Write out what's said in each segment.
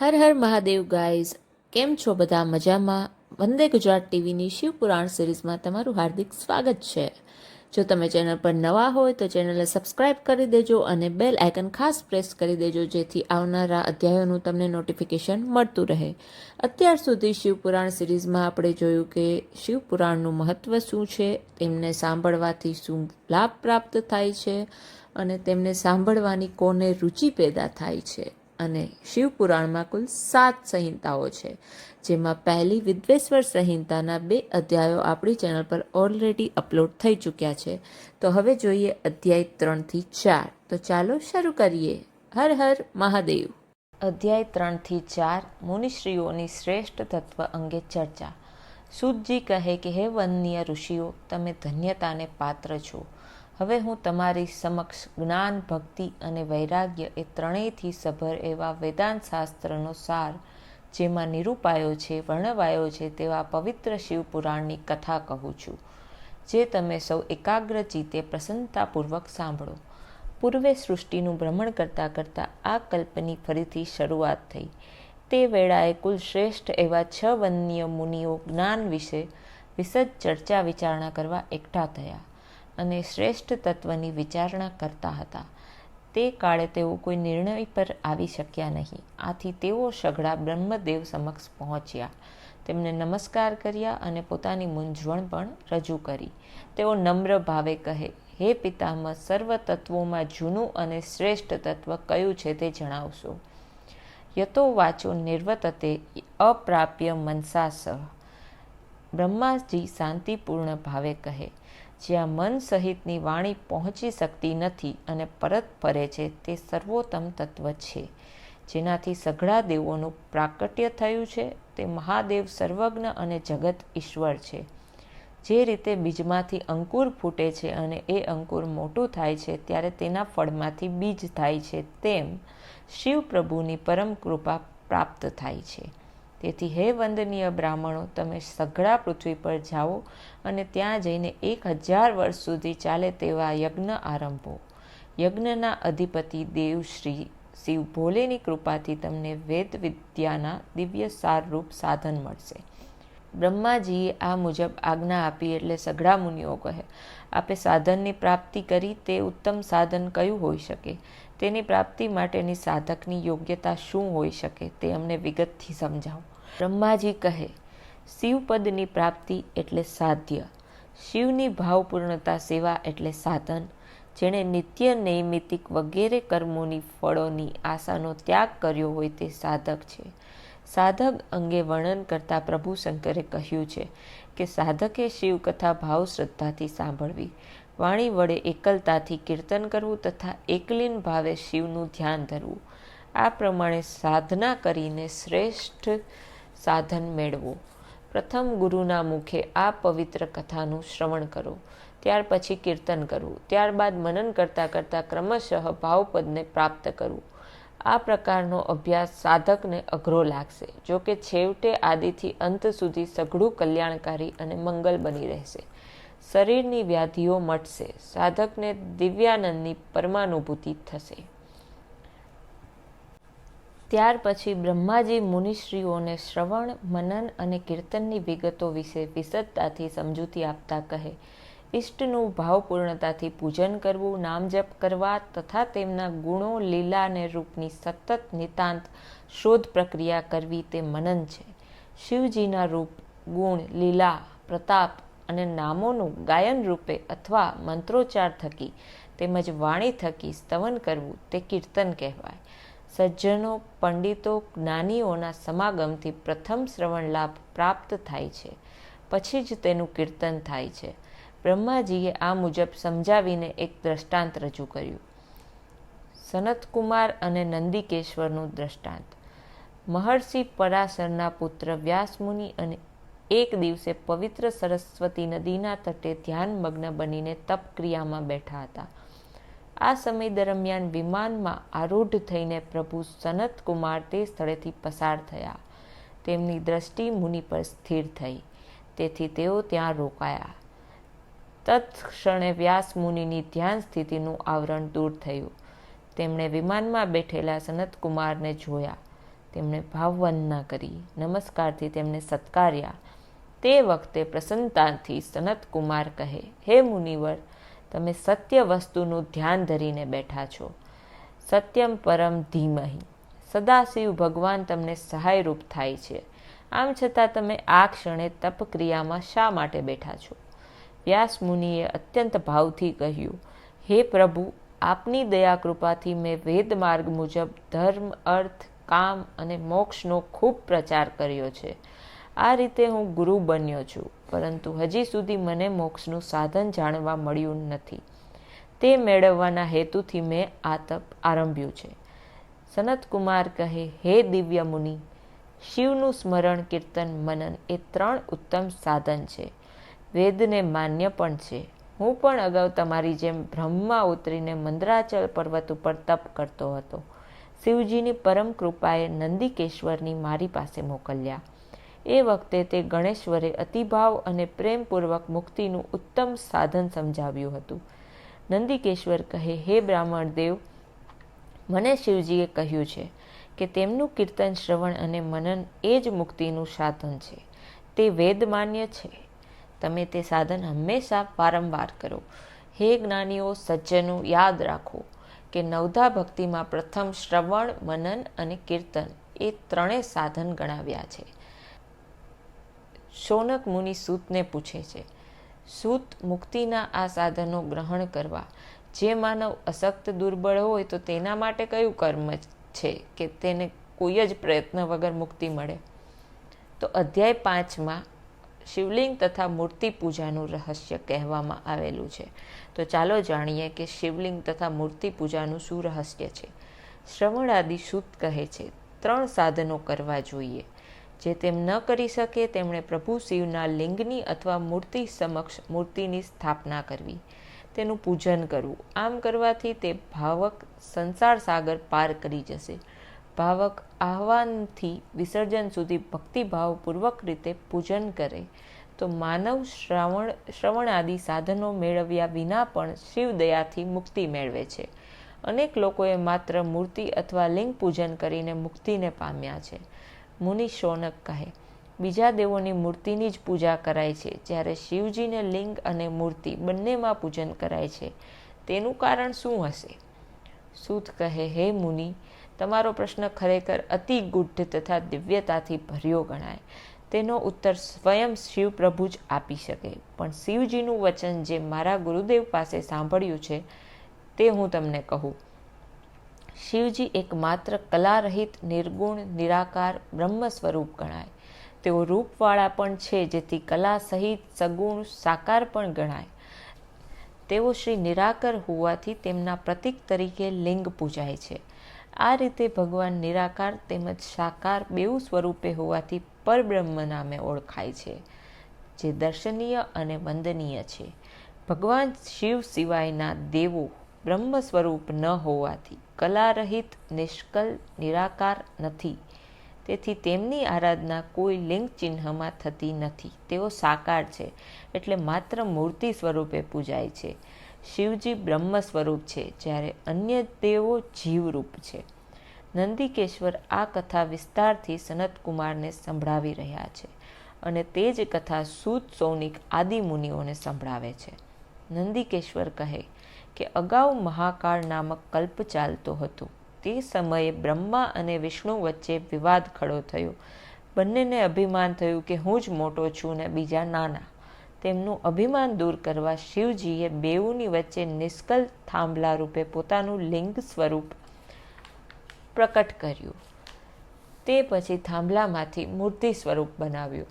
Har Har Mahadev guys, કેમ છો બધા મજામાં? વંદે ગુજરાત ટીવીની શિવપુરાણ સિરીઝમાં તમારું હાર્દિક સ્વાગત છે. જો તમે ચેનલ પર નવા હોય તો ચેનલને સબસ્ક્રાઇબ કરી દેજો અને બેલ આઇકન ખાસ પ્રેસ કરી દેજો જેથી આવનારા અધ્યાયોનું તમને નોટિફિકેશન મળતું રહે. અત્યાર સુધી શિવપુરાણ સિરીઝમાં આપણે જોયું કે શિવપુરાણનું મહત્ત્વ શું છે, તેમને સાંભળવાથી શું લાભ પ્રાપ્ત થાય છે અને તેમને સાંભળવાની કોને રુચિ પેદા થાય છે. અને શિવપુરાણમાં કુલ સાત સંહિતાઓ છે, જેમાં પહેલી વિદ્વેશ્વર સંહિતાના બે અધ્યાયો આપણી ચેનલ પર ઓલરેડી અપલોડ થઈ ચૂક્યા છે. તો હવે જોઈએ અધ્યાય ત્રણથી ચાર. તો ચાલો શરૂ કરીએ. હર હર મહાદેવ. અધ્યાય ત્રણથી ચાર, મુનિશ્રીઓની શ્રેષ્ઠ તત્વ અંગે ચર્ચા. સુદજી કહે કે, હે વન્ય ઋષિઓ, તમે ધન્યતાને પાત્ર છો. હવે હું તમારી સમક્ષ જ્ઞાન, ભક્તિ અને વૈરાગ્ય એ ત્રણેયથી સભર એવા વેદાંત શાસ્ત્રનો સાર, જેમાં નિરૂપાયો છે, વર્ણવાયો છે, તેવા પવિત્ર શિવપુરાણની કથા કહું છું, જે તમે સૌ એકાગ્ર ચિત્તે પ્રસન્નતાપૂર્વક સાંભળો. પૂર્વે સૃષ્ટિનું ભ્રમણ કરતાં કરતાં આ કલ્પની ફરીથી શરૂઆત થઈ. તે વેળાએ કુલ શ્રેષ્ઠ એવા છ વન્ય મુનિઓ જ્ઞાન વિશે વિશદ ચર્ચા વિચારણા કરવા એકઠા થયા. અને શ્રેષ્ઠ તત્વની વિચારણા કરતા હતા. તે કાળે તેઓ કોઈ નિર્ણય પર આવી શક્યા નહીં. આથી તેઓ સઘળા બ્રહ્મદેવ સમક્ષ પહોંચ્યા. તેમને નમસ્કાર કર્યા અને પોતાની મૂંઝવણ પણ રજૂ કરી. તેઓ નમ્ર ભાવે કહે, હે પિતામહ, સર્વ તત્વોમાં જૂનું અને શ્રેષ્ઠ તત્વ કયું છે તે જણાવશો. યતો વાચો નિર્વતતે અપ્રાપ્ય મનસા બ્રહ્માજી શાંતિપૂર્ણ ભાવે કહે જ્યાં મન સહિતની વાણી પહોંચી શકતી નથી અને પરત ફરે છે, તે સર્વોત્તમ તત્વ છે. જેનાથી સઘળા દેવોનું પ્રાકટ્ય થયું છે, તે મહાદેવ સર્વજ્ઞ અને જગત ઈશ્વર છે. જે રીતે બીજમાંથી અંકુર ફૂટે છે અને એ અંકુર મોટું થાય છે, ત્યારે તેના ફળમાંથી બીજ થાય છે, તેમ શિવ પ્રભુની પરમ કૃપા પ્રાપ્ત થાય છે. તેથી હે વંદનીય બ્રાહ્મણો, તમે સઘળા પૃથ્વી પર જાઓ અને ત્યાં જઈને એક હજાર વર્ષ સુધી ચાલે તેવા યજ્ઞ આરંભો. યજ્ઞના અધિપતિ દેવ શ્રી શિવ ભોલેની કૃપાથી તમને વેદ વિદ્યાના દિવ્ય સારરૂપ સાધન મળશે. બ્રહ્માજીએ આ મુજબ આજ્ઞા આપી એટલે સઘળા મુનિઓ કહે, આપે સાધનની પ્રાપ્તિ કરી તે ઉત્તમ સાધન કયું હોઈ શકે? તેની પ્રાપ્તિ માટેની સાધકની યોગ્યતા શું હોઈ શકે તે અમને વિગતથી સમજાવો. બ્રહ્માજી કહે, શિવપદની પ્રાપ્તિ એટલે સાધ્ય. શિવની ભાવપૂર્ણતા સેવા એટલે સાધન, જેણે નિત્ય નૈમિતિક વગેરે કર્મોની ફળોની આશાનો ત્યાગ કર્યો હોય તે સાધક છે. સાધક અંગે વર્ણન કરતા પ્રભુ શંકરે કહ્યું છે કે સાધકે શિવકથા ભાવ શ્રદ્ધાથી સાંભળવી. વાણી વડે એકલતાથી કીર્તન કરવું તથા એકલીન ભાવે શિવનું ધ્યાન ધરવું. આ પ્રમાણે સાધના કરીને શ્રેષ્ઠ સાધન મેળવો. પ્રથમ ગુરુના મુખે આ પવિત્ર કથાનું શ્રવણ કરો. ત્યાર પછી કીર્તન કરવું ત્યારબાદ મનન કરતાં કરતાં ક્રમશઃ ભાવપદને પ્રાપ્ત કરવું આ પ્રકારનો અભ્યાસ સાધકને અઘરો લાગશે જો કે છેવટે આદિથી અંત સુધી સઘળું કલ્યાણકારી અને મંગલ બની રહેશે. શરીરની વ્યાધિઓ મટશે. સાધકને દિવ્યાનંદની પરમાનુભૂતિ થશે. ત્યાર પછી બ્રહ્માજી મુનિશ્રીઓને શ્રવણ, મનન અને કીર્તનની વિગતો વિશે વિશદતાથી સમજૂતી આપતા કહે, ઇષ્ટનું ભાવપૂર્ણતાથી પૂજન કરવું, નામજપ કરવા તથા તેમના ગુણો, લીલા અને રૂપની સતત નિતાંત શોધ પ્રક્રિયા કરવી તે મનન છે. શિવજીના રૂપ, ગુણ, લીલા, પ્રતાપ અને નામોનું ગાયન રૂપે અથવા મંત્રોચ્ચાર થકી તેમજ વાણી થકી સ્તવન કરવું તે કીર્તન કહેવાય. સજ્જનો, પંડિતો, જ્ઞાનીઓના સમાગમથી પ્રથમ શ્રવણ લાભ પ્રાપ્ત થાય છે. પછી જ તેનું કીર્તન થાય છે. બ્રહ્માજીએ આ મુજબ સમજાવીને એક દ્રષ્ટાંત રજૂ કર્યું. સનતકુમાર અને નંદિકેશ્વરનું દ્રષ્ટાંત. મહર્ષિ પરાશરના પુત્ર વ્યાસમુનિ અને એક દિવસે પવિત્ર સરસ્વતી નદીના તટે ધ્યાનમગ્ન બનીને તપ ક્રિયામાં બેઠા હતા. આ સમય દરમિયાન વિમાનમાં આરૂઢ થઈને પ્રભુ સનતકુમાર તે સ્થળેથી પસાર થયા. તેમની દ્રષ્ટિ મુનિ પર સ્થિર થઈ. તેથી તેઓ ત્યાં રોકાયા. તત્ક્ષણે વ્યાસ મુનિની ધ્યાન સ્થિતિનું આવરણ દૂર થયું. તેમણે વિમાનમાં બેઠેલા સનતકુમારને જોયા. તેમણે ભાવવંદના કરી. નમસ્કારથી તેમને સત્કાર્યા. તે વખતે પ્રસન્નતાથી સનતકુમાર કહે, હે મુનિવર, તમે સત્ય વસ્તુનું ધ્યાન ધરીને બેઠા છો. સત્યમ પરમ ધીમહી. સદાશિવ ભગવાન તમને સહાયરૂપ થાય છે. આમ છતાં તમે આ ક્ષણે તપક્રિયામાં શા માટે બેઠા છો? વ્યાસ મુનિએ અત્યંત ભાવથી કહ્યું, હે પ્રભુ, આપની દયા કૃપાથી મેં વેદ માર્ગ મુજબ ધર્મ, અર્થ, કામ અને મોક્ષનો ખૂબ પ્રચાર કર્યો છે. આ રીતે હું ગુરુ બન્યો છું, પરંતુ હજી સુધી મને મોક્ષનું સાધન જાણવા મળ્યું નથી. તે મેળવવાના હેતુથી મેં આ તપ આરંભ્યું છે. સનતકુમાર કહે, હે દિવ્ય મુનિ, શિવનું સ્મરણ, કીર્તન, મનન એ ત્રણ ઉત્તમ સાધન છે. વેદને માન્ય પણ છે. હું પણ અગાઉ તમારી જેમ બ્રહ્મમાં ઉતરીને મંદરાચલ પર્વત ઉપર તપ કરતો હતો. શિવજીની પરમ કૃપાએ નંદિકેશ્વરની મારી પાસે મોકલ્યા. એ વખતે તે ગણેશ્વરે અતિભાવ અને પ્રેમપૂર્વક મુક્તિનું ઉત્તમ સાધન સમજાવ્યું હતું. નંદિકેશ્વર કહે, હે બ્રાહ્મણ દેવ, મને શિવજીએ કહ્યું છે કે તેમનું કીર્તન શ્રવણ અને મનન એ જ મુક્તિનું સાધન છે. તે વેદમાન્ય છે. તમે તે સાધન હંમેશા વારંવાર કરો. હે જ્ઞાનીઓ, સજ્જનો, યાદ રાખો કે નવધા ભક્તિમાં પ્રથમ શ્રવણ, મનન અને કીર્તન એ ત્રણેય સાધન ગણાવ્યા છે. શૌનક મુનિ સૂતને પૂછે છે, સૂત મુક્તિના આ સાધનો ગ્રહણ કરવા, જે માનવ અશક્ત દુર્બળ હોય તો તેના માટે કયું કર્મ છે કે તેને કોઈ જ પ્રયત્ન વગર મુક્તિ મળે? તો અધ્યાય પાંચમાં શિવલિંગ તથા મૂર્તિ પૂજાનું રહસ્ય કહેવામાં આવેલું છે. તો ચાલો જાણીએ કે શિવલિંગ તથા મૂર્તિ પૂજાનું શું રહસ્ય છે. શ્રવણ આદિ સૂત કહે છે, ત્રણ સાધનો કરવા જોઈએ. જે તેમ ન કરી શકે, તેમણે પ્રભુ શિવના લિંગની અથવા મૂર્તિ સમક્ષ મૂર્તિની સ્થાપના કરવી. તેનું પૂજન કરવું. આમ કરવાથી તે ભાવક સંસાર સાગર પાર કરી જશે. ભાવક આહવાનથી વિસર્જન સુધી ભક્તિભાવપૂર્વક રીતે પૂજન કરે. તો માનવ શ્રાવણ શ્રવણ આદિ સાધનો મેળવ્યા વિના પણ શિવદયાથી મુક્તિ મેળવે છે. અનેક લોકોએ માત્ર મૂર્તિ અથવા લિંગ પૂજન કરીને મુક્તિને પામ્યા છે. મુનિ શૌનક કહે, બીજા દેવોની મૂર્તિની જ પૂજા કરાય છે, જ્યારે શિવજીને લિંગ અને મૂર્તિ બંનેમાં પૂજન કરાય છે. તેનું કારણ શું હશે? સૂત કહે, હે મુનિ, તમારો પ્રશ્ન ખરેખર અતિ ગુઢ તથા દિવ્યતાથી ભર્યો ગણાય. તેનો ઉત્તર સ્વયં શિવ પ્રભુ જ આપી શકે. પણ શિવજીનું વચન જે મારા ગુરુદેવ પાસે સાંભળ્યું છે, તે હું તમને કહું. શિવજી એકમાત્ર કલારહિત, નિર્ગુણ, નિરાકાર બ્રહ્મ સ્વરૂપ ગણાય. તેઓ રૂપવાળા પણ છે, જેથી કલા સહિત સગુણ સાકાર પણ ગણાય. તેઓ શ્રી નિરાકર હોવાથી તેમના પ્રતીક તરીકે લિંગ પૂજાય છે. આ રીતે ભગવાન નિરાકાર તેમજ સાકાર બેઉ સ્વરૂપે હોવાથી પરબ્રહ્મ નામે ઓળખાય છે, જે દર્શનીય અને વંદનીય છે. ભગવાન શિવ સિવાયના દેવો બ્રહ્મ સ્વરૂપ ન હોવાથી કલારહિત, નિષ્કલ, નિરાકાર નથી. તેથી તેમની આરાધના કોઈ લિંગ ચિહ્નમાં થતી નથી. તેઓ સાકાર છે, એટલે માત્ર મૂર્તિ સ્વરૂપે પૂજાય છે. શિવજી બ્રહ્મ સ્વરૂપ છે, જ્યારે અન્ય દેવો જીવરૂપ છે. નંદિકેશ્વર આ કથા વિસ્તારથી સનતકુમારને સંભળાવી રહ્યા છે અને તે જ કથા સૂત સૌનિક આદિ મુનિઓને સંભળાવે છે. નંદિકેશ્વર કહે કે અગાઉ મહાકાળ નામક કલ્પ ચાલતો હતો. તે સમયે બ્રહ્મા અને વિષ્ણુ વચ્ચે વિવાદ ખડો થયો. બંનેને અભિમાન થયું કે હું જ મોટો છું ને બીજા નાના. તેમનું અભિમાન દૂર કરવા શિવજીએ બેઉની વચ્ચે નિષ્કલ થાંભલા રૂપે પોતાનું લિંગ સ્વરૂપ પ્રકટ કર્યું. તે પછી થાંભલામાંથી મૂર્તિ સ્વરૂપ બનાવ્યું.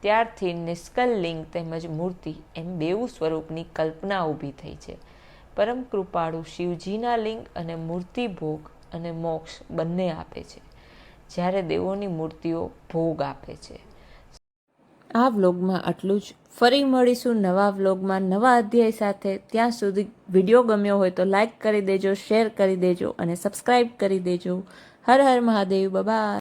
ત્યારથી નિષ્કલ લિંગ તેમજ મૂર્તિ એમ બેઉ સ્વરૂપની કલ્પના ઊભી થઈ છે. પરમ કૃપાળુ શિવજીના લિંગ અને મૂર્તિ ભોગ અને મોક્ષ બંને આપે છે. જ્યારે દેવોની મૂર્તિઓ ભોગ આપે છે. આ વ્લોગમાં આટલું જ. ફરી મળીશું નવા વ્લોગમાં નવા અધ્યાય સાથે. ત્યાં સુધી વીડિયો ગમ્યો હોય તો લાઈક કરી દેજો, શેર કરી દેજો અને સબસ્ક્રાઈબ કરી દેજો. હર હર મહાદેવ. બાબા